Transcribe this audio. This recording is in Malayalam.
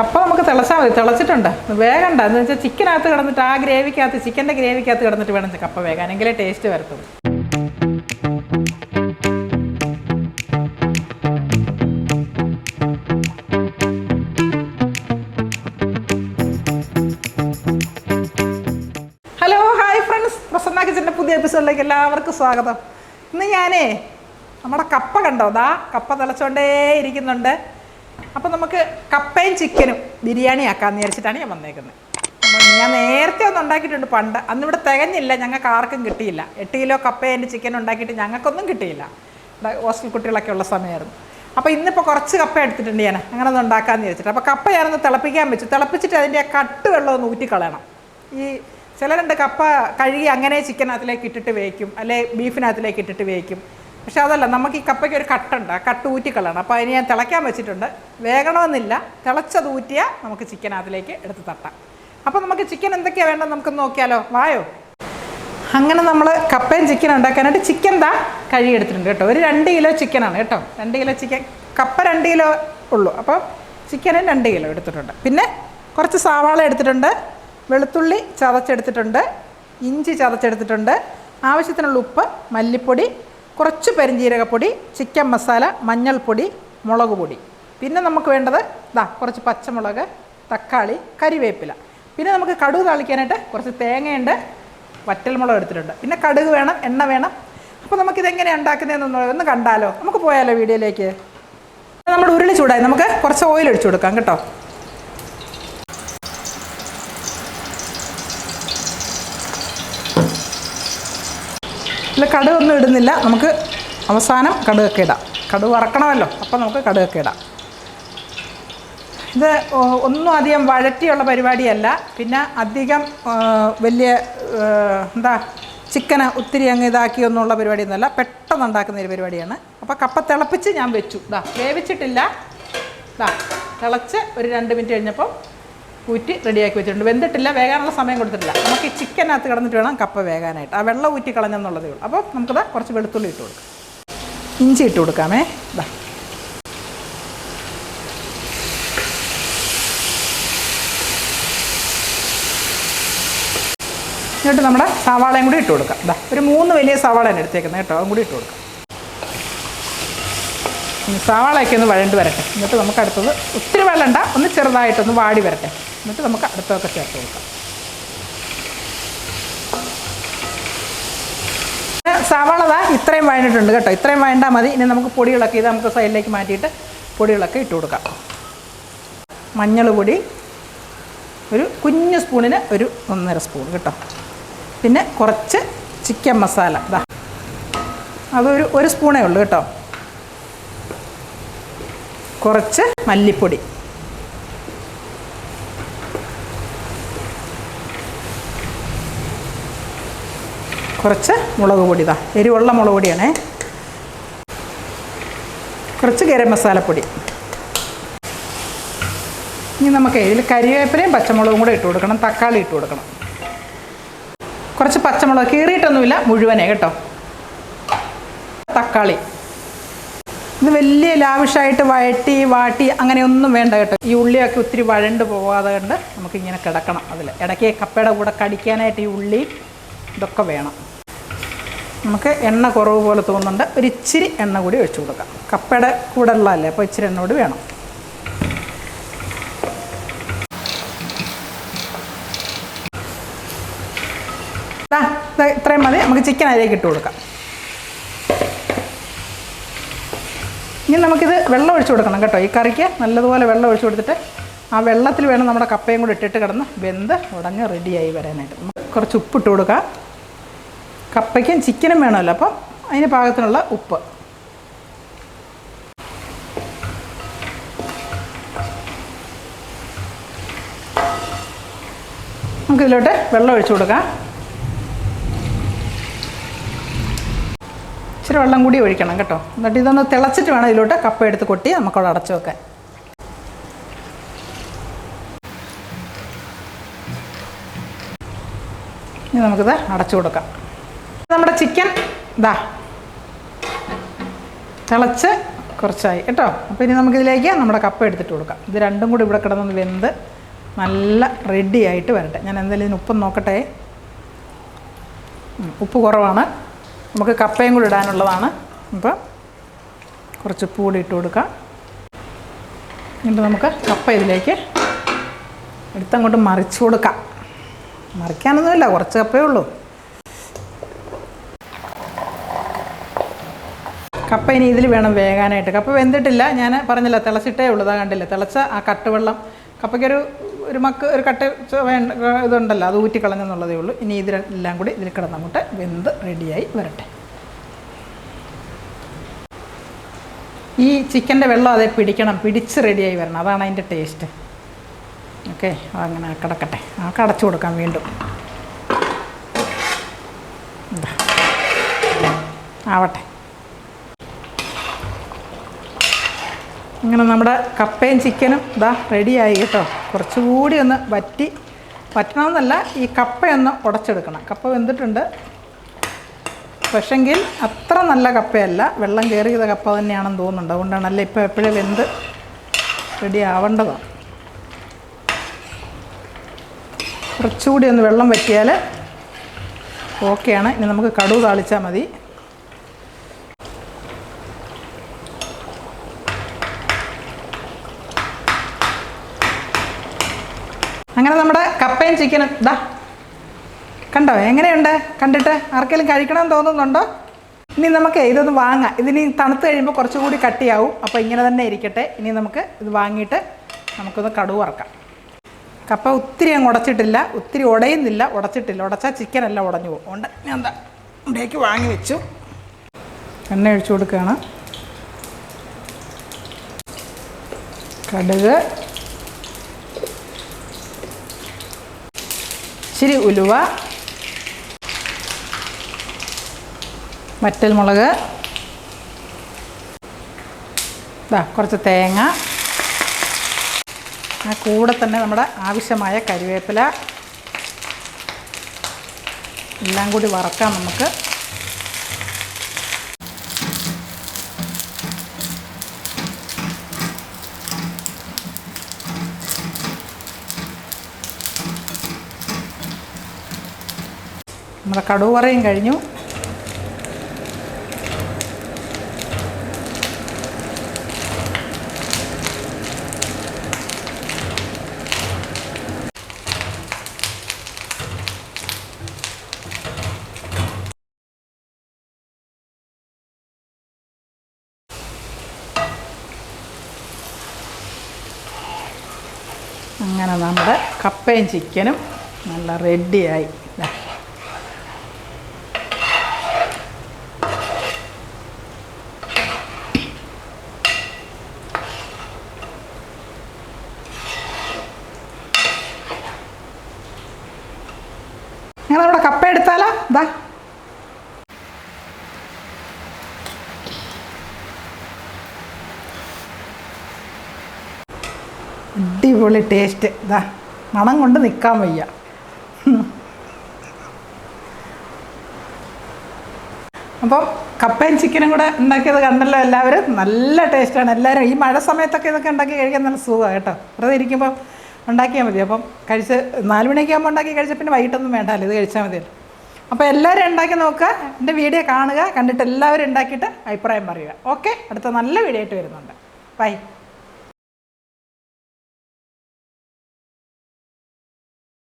കപ്പ നമുക്ക് തിളച്ചാൽ മതി. തിളച്ചിട്ടുണ്ട്. വേഗണ്ട. എന്ന് വെച്ചാൽ ചിക്കനകത്ത് കിടന്നിട്ട് ആ ഗ്രേവിക്കകത്ത് ചിക്കന്റെ ഗ്രേവിക്കകത്ത് കിടന്നിട്ട് വേണം കപ്പ വേഗം എങ്കിലേ ടേസ്റ്റ് വരത്തുള്ളൂ. Hello hi friends. പ്രസന്ന കിച്ചന്റെ പുതിയ എപ്പിസോഡിലേക്ക് എല്ലാവർക്കും സ്വാഗതം. ഇന്ന് ഞാനേ നമ്മുടെ കപ്പ കണ്ടോ? ദാ കപ്പ തിളച്ചോണ്ടേ ഇരിക്കുന്നുണ്ട്. അപ്പോൾ നമുക്ക് കപ്പയും ചിക്കനും ബിരിയാണി ആക്കാമെന്ന് വിചാരിച്ചിട്ടാണ് ഞാൻ വന്നേക്കുന്നത്. ഞാൻ നേരത്തെ ഒന്ന് ഉണ്ടാക്കിയിട്ടുണ്ട് പണ്ട്. അന്ന് ഇവിടെ തികഞ്ഞില്ല ഞങ്ങൾക്ക് ആർക്കും കിട്ടിയില്ല. എട്ട് കിലോ കപ്പയും ചിക്കൻ ഉണ്ടാക്കിയിട്ട് ഞങ്ങൾക്കൊന്നും കിട്ടിയില്ല. ഹോസ്റ്റൽ കുട്ടികളൊക്കെ ഉള്ള സമയമായിരുന്നു. അപ്പോൾ ഇന്നിപ്പോൾ കുറച്ച് കപ്പ എടുത്തിട്ടുണ്ട് ഞാൻ. അങ്ങനെ ഒന്ന് ഉണ്ടാക്കാമെന്ന് വിചാരിച്ചിട്ട്. അപ്പോൾ കപ്പ ഞാനൊന്ന് തിളപ്പിക്കാൻ വെച്ചു. തിളപ്പിച്ചിട്ട് അതിന്റെ ആ കട്ട് വെള്ളം ഒന്ന് ഊറ്റിക്കളയണം ഈ ചിലരുണ്ട് കപ്പ കഴുകി അങ്ങനെ ചിക്കനകത്തിലേക്ക് ഇട്ടിട്ട് വേവിക്കും. അല്ലെ ബീഫിനകത്തിലേക്ക് ഇട്ടിട്ട് വേവിക്കും. പക്ഷെ അതല്ല നമുക്ക് ഈ കപ്പയ്ക്ക് ഒരു കട്ടുണ്ട് ആ കട്ട് ഊറ്റിക്കളയണം. അപ്പോൾ അതിന് ഞാൻ തിളയ്ക്കാൻ വെച്ചിട്ടുണ്ട്. വേഗണമെന്നില്ല തിളച്ചത് ഊറ്റിയാൽ നമുക്ക് ചിക്കൻ അതിലേക്ക് എടുത്ത് തട്ടാം. അപ്പോൾ നമുക്ക് ചിക്കൻ എന്തൊക്കെയാണ് വേണ്ടത് നമുക്ക് നോക്കിയാലോ? വായോ. അങ്ങനെ നമ്മൾ കപ്പയും ചിക്കൻ ഉണ്ടാക്കാനായിട്ട് ചിക്കൻ താ കഴുകിയെടുത്തിട്ടുണ്ട് കേട്ടോ. ഒരു രണ്ട് കിലോ ചിക്കനാണ് കേട്ടോ. രണ്ട് കിലോ ചിക്കൻ കപ്പ രണ്ട് കിലോ ഉള്ളൂ. അപ്പോൾ ചിക്കനും രണ്ട് കിലോ എടുത്തിട്ടുണ്ട്. പിന്നെ കുറച്ച് സവാള എടുത്തിട്ടുണ്ട്. വെളുത്തുള്ളി ചതച്ചെടുത്തിട്ടുണ്ട്. ഇഞ്ചി ചതച്ചെടുത്തിട്ടുണ്ട്. ആവശ്യത്തിനുള്ള ഉപ്പ് മല്ലിപ്പൊടി കുറച്ച് പെരിഞ്ജീരകപ്പൊടി ചിക്കൻ മസാല മഞ്ഞൾപ്പൊടി മുളക് പൊടി പിന്നെ നമുക്ക് വേണ്ടത് ഇതാ കുറച്ച് പച്ചമുളക് തക്കാളി കരിവേപ്പില. പിന്നെ നമുക്ക് കടുക് താളിക്കാനായിട്ട് കുറച്ച് തേങ്ങയുണ്ട് വറ്റൽമുളക് എടുത്തിട്ടുണ്ട്. പിന്നെ കടുക് വേണം എണ്ണ വേണം. അപ്പോൾ നമുക്കിത് എങ്ങനെയാണ് ഉണ്ടാക്കുന്നതെന്ന് ഒന്ന് കണ്ടാലോ. നമുക്ക് പോയാലോ വീഡിയോയിലേക്ക്? നമ്മുടെ ഉരുളി ചൂടായി. നമുക്ക് കുറച്ച് ഓയിൽ ഒഴിച്ചു കൊടുക്കാം കേട്ടോ. ഇതിൽ കടുകൊന്നും ഇടുന്നില്ല. നമുക്ക് അവസാനം കടുകൊക്കെ ഇടാം. കടു വറക്കണമല്ലോ അപ്പോൾ നമുക്ക് കടുകൊക്കെ ഇടാം. ഇത് ഒന്നും അധികം വഴറ്റിയുള്ള പരിപാടിയല്ല. പിന്നെ അധികം വലിയ എന്താ ചിക്കന് ഒത്തിരി അങ്ങ് ഇതാക്കിയൊന്നുള്ള പരിപാടിയൊന്നുമല്ല. പെട്ടെന്ന് ഉണ്ടാക്കുന്ന ഒരു പരിപാടിയാണ്. അപ്പോൾ കപ്പ തിളപ്പിച്ച് ഞാൻ വെച്ചു. ഇതാ വേവിച്ചിട്ടില്ല. ഇതാ തിളച്ച് ഒരു രണ്ട് മിനിറ്റ് കഴിഞ്ഞപ്പോൾ ഊറ്റി റെഡിയാക്കി വെച്ചിട്ടുണ്ട്. വെന്തിട്ടില്ല വേകാനുള്ള സമയം കൊടുത്തിട്ടില്ല. നമുക്ക് ഈ ചിക്കനകത്ത് കിടന്നിട്ട് വേണം കപ്പ വേകാനായിട്ട്. ആ വെള്ളം ഊറ്റി കളഞ്ഞെന്നുള്ളതേ ഉള്ളൂ. അപ്പോൾ നമുക്കത് കുറച്ച് വെളുത്തുള്ളി ഇട്ട് കൊടുക്കാം. ഇഞ്ചി ഇട്ട് കൊടുക്കാമേ. ഇതാ എന്നിട്ട് നമ്മുടെ സവാളയും കൂടി ഇട്ട് കൊടുക്കാം. ഇതാ ഒരു മൂന്ന് വലിയ സവാളയാണ് എടുത്തേക്കുന്നത് കേട്ടോ. അതും കൂടി ഇട്ട് കൊടുക്കാം. സവാളയൊക്കെ ഒന്ന് വഴണ്ട് വരട്ടെ. എന്നിട്ട് നമുക്ക് അടുത്തത് ഒത്തിരി വെള്ളണ്ട ഒന്ന് ചെറുതായിട്ടൊന്ന് വാടി വരട്ടെ. എന്നിട്ട് നമുക്ക് അടുത്തതൊക്കെ ചേർത്ത് കൊടുക്കാം. സവാള ഇത്രയും വഴണ്ടിട്ടുണ്ട് കേട്ടോ. ഇത്രയും വഴണ്ടാൽ മതി. ഇനി നമുക്ക് പൊടികളൊക്കെ ഇത് നമുക്ക് സൈഡിലേക്ക് മാറ്റിയിട്ട് പൊടികളൊക്കെ ഇട്ട് കൊടുക്കാം. മഞ്ഞൾ പൊടി ഒരു കുഞ്ഞു സ്പൂണിന് ഒരു ഒന്നര സ്പൂൺ കേട്ടോ. പിന്നെ കുറച്ച് ചിക്കൻ മസാല ഇതാ അതൊരു ഒരു സ്പൂണേ ഉള്ളൂ കേട്ടോ. കുറച്ച് മല്ലിപ്പൊടി. കുറച്ച് മുളക് പൊടി ഇതാ. എരിവുള്ള മുളക് പൊടിയാണേ. കുറച്ച് ഗരം മസാലപ്പൊടി ഇനി നമുക്ക് ഇതിൽ കരിവേപ്പിലയും പച്ചമുളകും കൂടെ ഇട്ട് കൊടുക്കണം. തക്കാളി ഇട്ട് കൊടുക്കണം. കുറച്ച് പച്ചമുളക് കീറിയിട്ടൊന്നുമില്ല മുഴുവനേ കേട്ടോ. തക്കാളി. ഇത് വലിയ ലാവിഷായിട്ട് വഴറ്റി വാട്ടി അങ്ങനെയൊന്നും വേണ്ട കേട്ടോ. ഈ ഉള്ളിയൊക്കെ ഒത്തിരി വഴണ്ട് പോകാതെ കണ്ട് നമുക്കിങ്ങനെ കിടക്കണം അതിൽ ഇടയ്ക്ക് കപ്പയുടെ കൂടെ കടിക്കാനായിട്ട് ഈ ഉള്ളി ഇതൊക്കെ വേണം. നമുക്ക് എണ്ണ കുറവ് പോലെ തോന്നുന്നുണ്ട്. ഒരു ഇച്ചിരി എണ്ണ കൂടി ഒഴിച്ച് കൊടുക്കാം. കപ്പയുടെ കൂടെ ഉള്ളതല്ലേ അപ്പോൾ ഇച്ചിരി എണ്ണ കൂടി വേണം. ഇത്രയും മതി. നമുക്ക് ചിക്കൻ അതിലേക്ക് ഇട്ട് കൊടുക്കാം. ഇനി നമുക്കിത് വെള്ളം ഒഴിച്ചു കൊടുക്കണം കേട്ടോ. ഈ കറിക്ക് നല്ലതുപോലെ വെള്ളം ഒഴിച്ചു കൊടുത്തിട്ട് ആ വെള്ളത്തിൽ വേണം നമ്മുടെ കപ്പയും കൂടി ഇട്ടിട്ട് കിടന്ന് വെന്ത് ഉടഞ്ഞ് റെഡിയായി വരാനായിട്ട്. കുറച്ച് ഉപ്പിട്ട് കൊടുക്കാം. കപ്പയ്ക്കും ചിക്കനും വേണമല്ലോ. അപ്പം അതിന് പാകത്തിനുള്ള ഉപ്പ്. നമുക്കിതിലോട്ട് വെള്ളം ഒഴിച്ചു കൊടുക്കാം. ഇച്ചിരി വെള്ളം കൂടി ഒഴിക്കണം കേട്ടോ. എന്നിട്ട് ഇതൊന്ന് തിളച്ചിട്ട് വേണം ഇതിലോട്ട് കപ്പ എടുത്ത് കൊട്ടി നമുക്കവിടെ അടച്ചു വെക്കാൻ. ഇനി നമുക്കിത് അടച്ചു കൊടുക്കാം. നമ്മുടെ ചിക്കൻ ഇതാ തിളച്ച് കുറച്ചായി കേട്ടോ? അപ്പോൾ ഇനി നമുക്കിതിലേക്ക് നമ്മുടെ കപ്പ എടുത്തിട്ട് കൊടുക്കാം. ഇത് രണ്ടും കൂടി ഇവിടെ കിടന്നൊന്ന് വെന്ത് നല്ല റെഡി ആയിട്ട് വരട്ടെ. ഞാൻ എന്തായാലും ഇതിന് ഉപ്പം നോക്കട്ടെ. ഉപ്പ് കുറവാണ്. നമുക്ക് കപ്പയും കൂടി ഇടാനുള്ളതാണ്. അപ്പോൾ കുറച്ച് ഉപ്പ് കൂടി ഇട്ട് കൊടുക്കാം. എന്നിട്ട് നമുക്ക് കപ്പ ഇതിലേക്ക് എടുത്തങ്ങോട്ട് മറിച്ച് കൊടുക്കാം. മറിക്കാനൊന്നുമില്ല കുറച്ച് കപ്പയേ ഉള്ളൂ. കപ്പ ഇനി ഇതിൽ വേണം വേകാനായിട്ട്. കപ്പ വെന്തിട്ടില്ല. ഞാൻ പറഞ്ഞില്ല തിളച്ചിട്ടേ ഉള്ളതാ കണ്ടില്ല തിളച്ച ആ കട്ടുവെള്ളം. കപ്പയ്ക്കൊരു ഒരു മക്ക് ഒരു കട്ട വേണ്ട ഇതുണ്ടല്ലോ അത് ഊറ്റിക്കളഞ്ഞെന്നുള്ളതേ ഉള്ളൂ. ഇനി ഇതിലെല്ലാം കൂടി ഇതിൽ കിടന്നങ്ങോട്ട് വെന്ത് റെഡിയായി വരട്ടെ. ഈ ചിക്കന്റെ വെള്ളം അതേ പിടിക്കണം പിടിച്ച് റെഡിയായി വരണം. അതാണ് അതിന്റെ ടേസ്റ്റ്. ഓക്കെ അതങ്ങനെ കിടക്കട്ടെ. ആ കടച്ചു കൊടുക്കാം വീണ്ടും. ആവട്ടെ. അങ്ങനെ നമ്മുടെ കപ്പയും ചിക്കനും ഇതാ റെഡിയായി കേട്ടോ. കുറച്ചുകൂടി ഒന്ന് വറ്റി വറ്റണമെന്നല്ല ഈ കപ്പയൊന്ന് ഉടച്ചെടുക്കണം. കപ്പ വെന്തിട്ടുണ്ട്. പക്ഷെങ്കിൽ അത്ര നല്ല കപ്പയല്ല. വെള്ളം കയറിയത് കപ്പ തന്നെയാണെന്ന് തോന്നുന്നുണ്ട്. അതുകൊണ്ടാണല്ലേ ഇപ്പോൾ എപ്പോഴും വെന്ത് റെഡി ആവേണ്ടതാണ് കുറച്ചുകൂടി ഒന്ന് വെള്ളം വറ്റിയാൽ ഓക്കെയാണ് ഇനി നമുക്ക് കടുവ് താളിച്ചാൽ മതി. അങ്ങനെ നമ്മുടെ കപ്പയും ചിക്കനും ഇതാ കണ്ടോ? എങ്ങനെയുണ്ട്? കണ്ടിട്ട് ആർക്കെങ്കിലും കഴിക്കണം തോന്നുന്നുണ്ടോ? ഇനി നമുക്ക് ഇതൊന്ന് വാങ്ങാം. ഇതിനി തണുത്ത് കഴിയുമ്പോൾ കുറച്ചുകൂടി കട്ടിയാവും. അപ്പോൾ ഇങ്ങനെ തന്നെ ഇരിക്കട്ടെ. ഇനി നമുക്ക് ഇത് വാങ്ങിയിട്ട് നമുക്കൊന്ന് കടുവ് വറക്കാം. കപ്പ ഒത്തിരി അങ്ങ് ഉടച്ചിട്ടില്ല. ഒത്തിരി ഉടയുന്നില്ല. ഉടച്ചിട്ടില്ല. ഉടച്ചാൽ ചിക്കൻ എല്ലാം ഉടഞ്ഞു പോകും. ഉണ്ട്. ഞാൻ എന്താ ഇവിടേക്ക് വാങ്ങി വെച്ചു. എണ്ണ ഒഴിച്ചു കൊടുക്കുകയാണ്. കടുക്. ഇച്ചിരി ഉലുവ വറ്റൽ മുളക് ഇതാ കുറച്ച് തേങ്ങ ആ കൂടെ തന്നെ നമ്മുടെ ആവശ്യമായ കരിവേപ്പില എല്ലാം കൂടി വറക്കാം നമുക്ക്. നമ്മുടെ കടുവറയും കഴിഞ്ഞു. അങ്ങനെ നമ്മുടെ കപ്പയും ചിക്കനും നല്ല റെഡിയായി ദാ. അവിടെ കപ്പ എടുത്താലോ? ഇതാ അടിപൊളി ടേസ്റ്റ് ഇതാ മണം കൊണ്ട് നിൽക്കാൻ വയ്യ. അപ്പോൾ കപ്പയും ചിക്കനും കൂടെ ഉണ്ടാക്കിയത് കണ്ടല്ലോ എല്ലാവരും. നല്ല ടേസ്റ്റാണ് എല്ലാവരും ഈ മഴ സമയത്തൊക്കെ ഇതൊക്കെ ഉണ്ടാക്കി കഴിക്കാൻ നല്ല സുഖമാണ് കേട്ടോ. വെറുതെ ഇരിക്കുമ്പോൾ ഉണ്ടാക്കിയാൽ മതി. അപ്പം കഴിച്ച് നാല് മണിയൊക്കെ ഉണ്ടാക്കി കഴിച്ച പിന്നെ വൈകിട്ടൊന്നും വേണ്ടല്ലോ ഇത് കഴിച്ചാൽ മതി. അപ്പോൾ എല്ലാവരും ഉണ്ടാക്കി നോക്കുക. എന്റെ വീഡിയോ കാണുക. കണ്ടിട്ട് എല്ലാവരും ഉണ്ടാക്കിയിട്ട് അഭിപ്രായം പറയുക. ഓക്കെ? അടുത്ത നല്ല വീഡിയോ ആയിട്ട് വരുന്നുണ്ട്. ബൈ.